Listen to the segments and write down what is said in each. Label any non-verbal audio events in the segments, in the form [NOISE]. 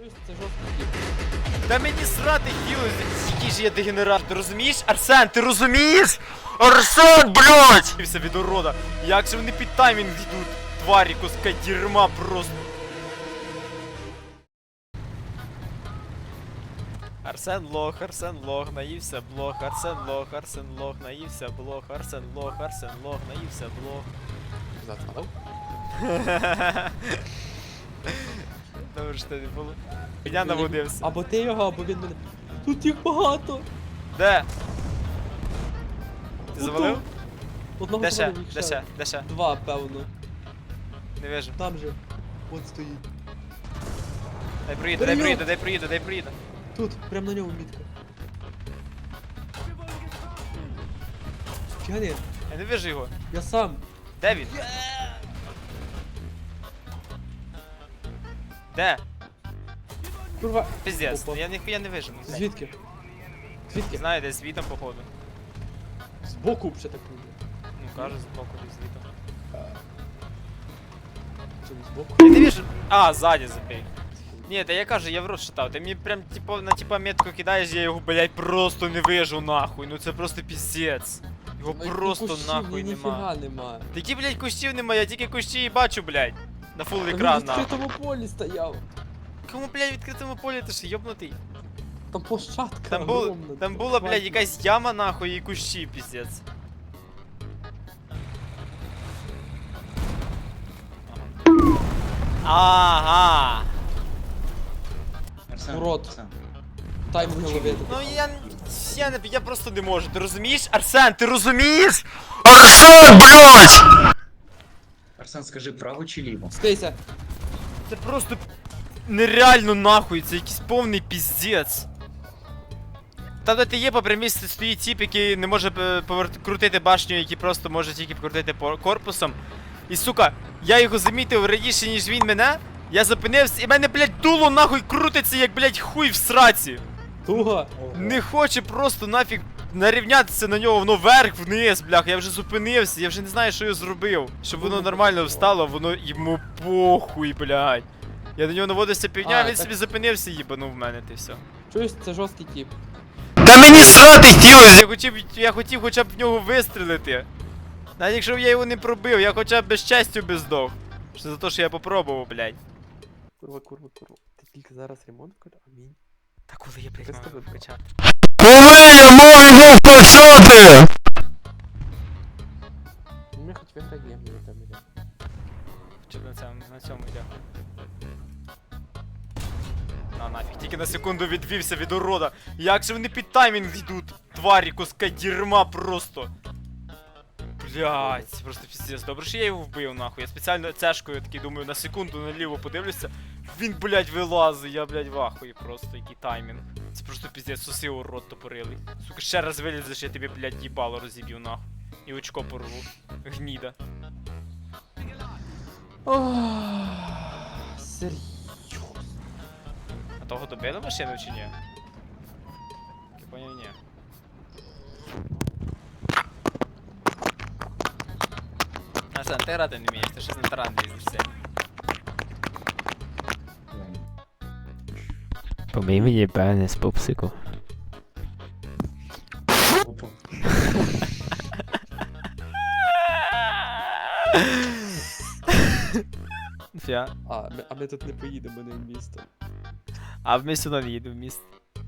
Чуєш, це жорсткий тип. Та мені срати хотілося, який ж я дегенерат, ти розумієш? Арсен, ти розумієш? Арсен, блядь! Все від урода. Як же вони під таймінг йдуть? Тварі, куска дерьма просто. Арсен лох, Арсен лох, наївся блох, Арсен лох, Арсен лох, наївся блох, Арсен лох, Арсен лох, наївся блох. Зацапав? [LAUGHS] Добре, що не було. Я наводився. Або ти його, або він мене. Тут їх багато. Де? Ти завалив? Одного Де ще? завалив, їх Де ще? Де ще? Два, певно. Не вижу. Там же. От стоїть. Дай проїду, дай Перейом. проїду, дай проїду, дай проїду. Тут, прям на ньому мітка. Фіга ні, Я не вижу його. я сам. Де він? Де? Курва. Пиздец, Опа. я ніхуя не вижу. Звідки? Звідки? Знаю, десь звітом, походу. Збоку ще так буде. Ну, кажу, з боку десь звітом. Чи не збоку? Я не вижу. А, ззаді забей. Ні, та я кажу, я в рот шатав. Ти мені прям типу на типа метку кидаєш, я його, блядь, просто не вижу нахуй. Ну це просто піздець. Його Ну, просто нахуй нема. Немає. Такі, блядь, кущів немає, я тільки кущі і бачу, блядь. На фул екран в нахуй. відкритому полі стояв. Кому, блядь, в відкритому полі ти ж йобнутий? Там площадка Там, бу... огромна, там це була, блядь, якась яма нахуй і кущі, піздець. Ага. Арсен, Урод. Арсен. Таймінг ловити. Ну я, я, не, я просто не можу, ти розумієш? Арсен, ти розумієш? Арсен, блядь! Арсен, скажи право чи ліво? Скейся. Це просто нереально нахуй, це якийсь повний піздець. Там, де ти є, по прямій стоїть тіп, який не може е, повер- крутити башню, який просто може тільки крутити корпусом. І сука, я його замітив раніше, ніж він мене. Я зупинився, і мене, блядь, дуло нахуй крутиться, як, блядь, хуй в сраці. Туго. Не хоче просто нафіг нарівнятися на нього, воно вверх, вниз, блях, я вже зупинився, я вже не знаю, що я зробив. Щоб воно нормально встало, воно йому похуй, блядь. Я до нього наводився півдня, А, він так- собі зупинився, їбанув в мене, ти все. Чуєш, це жорсткий тип. Та мені срати хотілося! Я хотів, я хотів хоча б в нього вистрілити. Навіть якщо б я його не пробив, я хоча б без щастю би здох. Що за те, що я попробував, блядь. Курва, курва, курва. Ти тільки зараз ремонт вкладав? Амінь. Та коли я блядь, Вистави, мав бро. вкачати? Коли я маю його вкачати? Ну, ми хоч виграємо, я там іде. Чи на цьому, на цьому йде? На нафіг, тільки на секунду відвівся від урода. Як же вони під таймінг йдуть? Тварі, куска дерьма просто. Блять, просто піздець. Добре, що я його вбив, нахуй. Я спеціально цешкою такий думаю, на секунду наліво подивлюся. Він, блять, вилазить, я, блять, в ахуї просто, який таймінг. Це просто піздець, суси у рот топорилий. Сука, ще раз вилізеш, я тобі, блять, їбало розіб'ю нахуй. І очко порву. Гніда. Серйозно. А того добили машину чи ні? Я поняв, ні. А що, ти ради не вмієш, ти щось на таран їздишся. Помий мені пенис, с попсику. Фіа. А, ми, а ми тут не поїдемо не в місто. А в місто не їдемо в міст.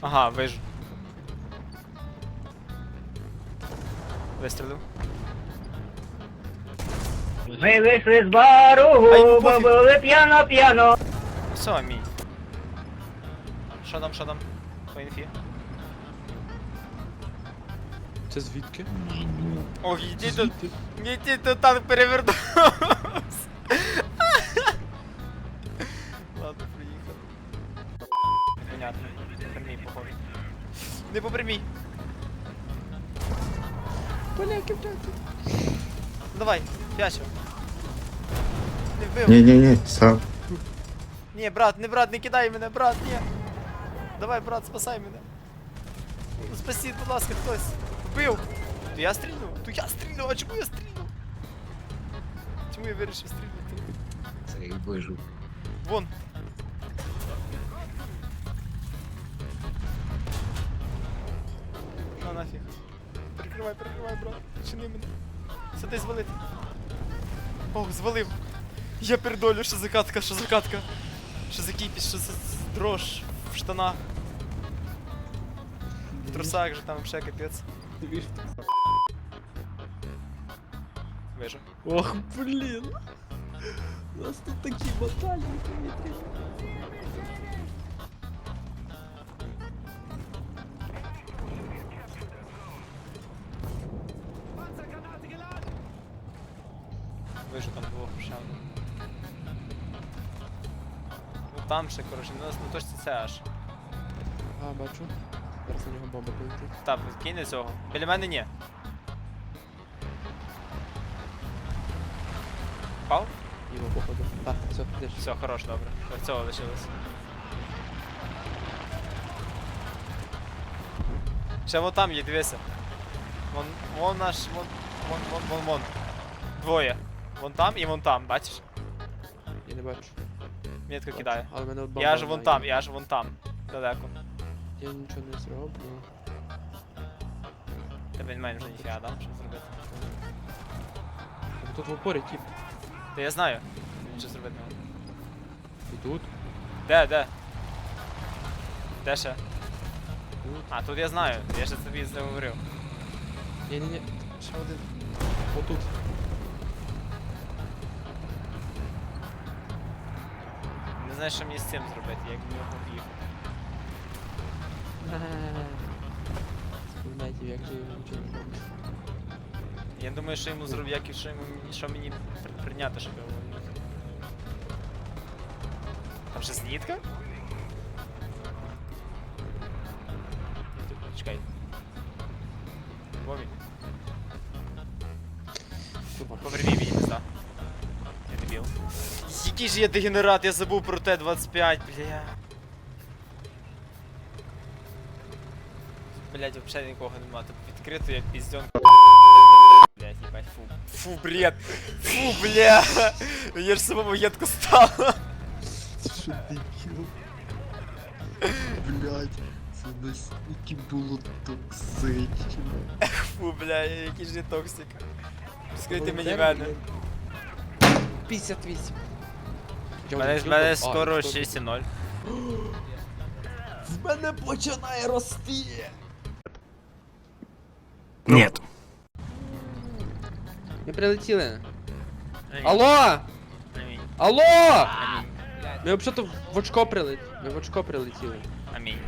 Ага, вижу. Вистрілив. Ми вийшли з бару, пофіг. бо були п'яно-п'яно. Все, мій. Що там, що там? По інфі? Це звідки? Це іди тут, іди тут танк перевернувся. [LAUGHS] Не по прямій. Поляки, блядь. Давай, п'ячо. Не вбив. Ні-ні-ні, сам. Ні, брат, не брат, не кидай мене, брат, ні. Давай, брат, спасай мене. Ну, Спасіть, будь ласка, хтось. Вбив. То я стрільну? То я стрільну, а чому я стрільну? Чому я вирішив стрільнути? Це вижив. Вон. Прикривай, прикривай, брат. Чини мене. Сиди звалити. Ох, звалив. Я пердолю, що за катка, що за катка. Що за кіпіш, що за дрож в штанах. В трусах же там вообще капець. Вижу. Ох, блін. У нас тут такі баталії повітряні. Вижу там двох ще. Ну там ще, коротше, ну, ну точно це аж. А, бачу. Зараз на нього бомба полетить. Так, кине цього. Біля мене ні. Пав? Його походу. Так, все, йдеш. Все, хорош, добре. До цього лишилось. Ще вон там є, дивися. Вон, вон наш, вон, вон, вон, вон, вон. Двоє. Вон там і вон там, бачиш? Я не бачу. Бачу. кидає. Але мене от. Я ж вон там, я ж вон там. Далеко. Я нічого не зроблю. Тебе немає вже ніфіга, да? Що зробити? Тут в упорі тип. Та я знаю. Що зробити не можу. І тут. Де, де? Де ще? Тут. А, тут я знаю, я ще тобі це говорив. Ні, ні, ні. Ще один. Отут. Знаю, що мені з цим зробити, як в нього їх. Споминайте, як же його нічого не. Я думаю, що йому зроб... як і що йому що мені при- прийняти, щоб його вивільнити. Там ще знітка? Чекай. Вові, поверні мені пізда. Який ж я дегенерат, я забув про Т-25, бля. Блять, вообще нікого нема, тут відкрито як піздьон. Блять, їбать, фу. Фу, бред. Фу, бля. Я ж самому єдко стало. Що дебіл? Блять, це настільки було токсично. Фу, бля, який ж я токсик. Скрити мені мене. блін. 58. Мене, мене скоро 6,0. [GASPS] В мене починає рости. Нет. Ми прилетіли. Алло! Амінь. Алло! Амінь. Ми взагалі в очко прилетіли. Ми в очко прилетіли. Амінь.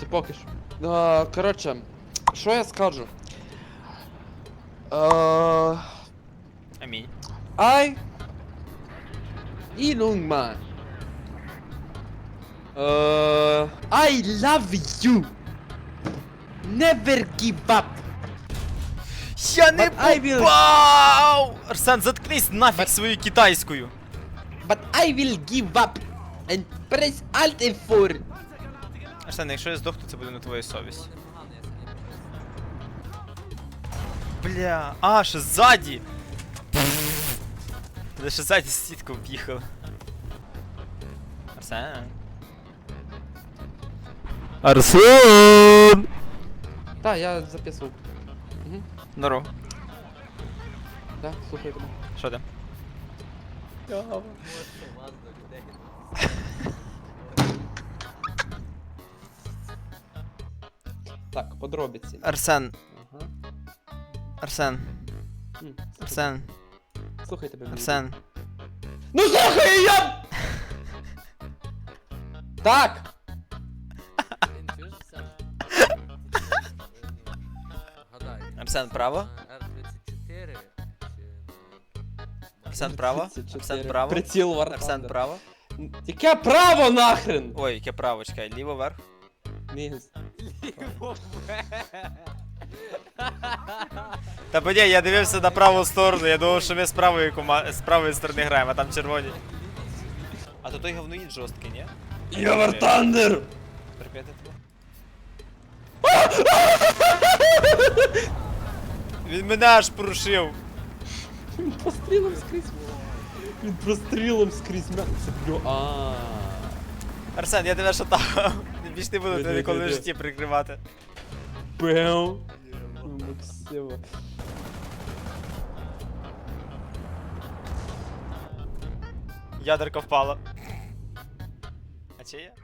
Це поки що. А, коротше, що я скажу? А, Амінь. I Ilungma. Uh, I love you. Never give up. Я не But I will- попав! Арсен, заткнись нафіг своєю китайською. But I will give up and press Alt F4. Арсен, якщо я здохну, це буде на твою совість. Бля, а, ще ззаді! Ти ще ззаді сітку в'їхав. Арсен. Арсен! Та, я записував. Угу. Здорово. Да, слухай тебе. Що там? [LAUGHS] Так, подробиці. Арсен, Ага. Арсен, М, слухай- Арсен, Слухай тебе. Арсен. Ну слухай я! Так! Арсен, право? Р-34 Арсен, право? 34. Арсен, право? Приціл War Арсен, право? Яке право нахрен? Ой, яке право, чекай, ліво вверх. Низ. Та бо ні, я дивився на праву сторону, я думав, що ми з правої кома... з правої сторони граємо, а там червоні. А то той говноїд жорсткий, ні? Йовер Тандер! Прип'яти [LAUGHS] Він мене аж порушив. Він пострілом скрізь. Він прострілом скрізь м'ясо. Бро. А. Арсен, я тебе шатав. [LAUGHS] Більш не буду тебе ніколи в житті прикривати. Бем. Максима. Ядерка впала. А це є?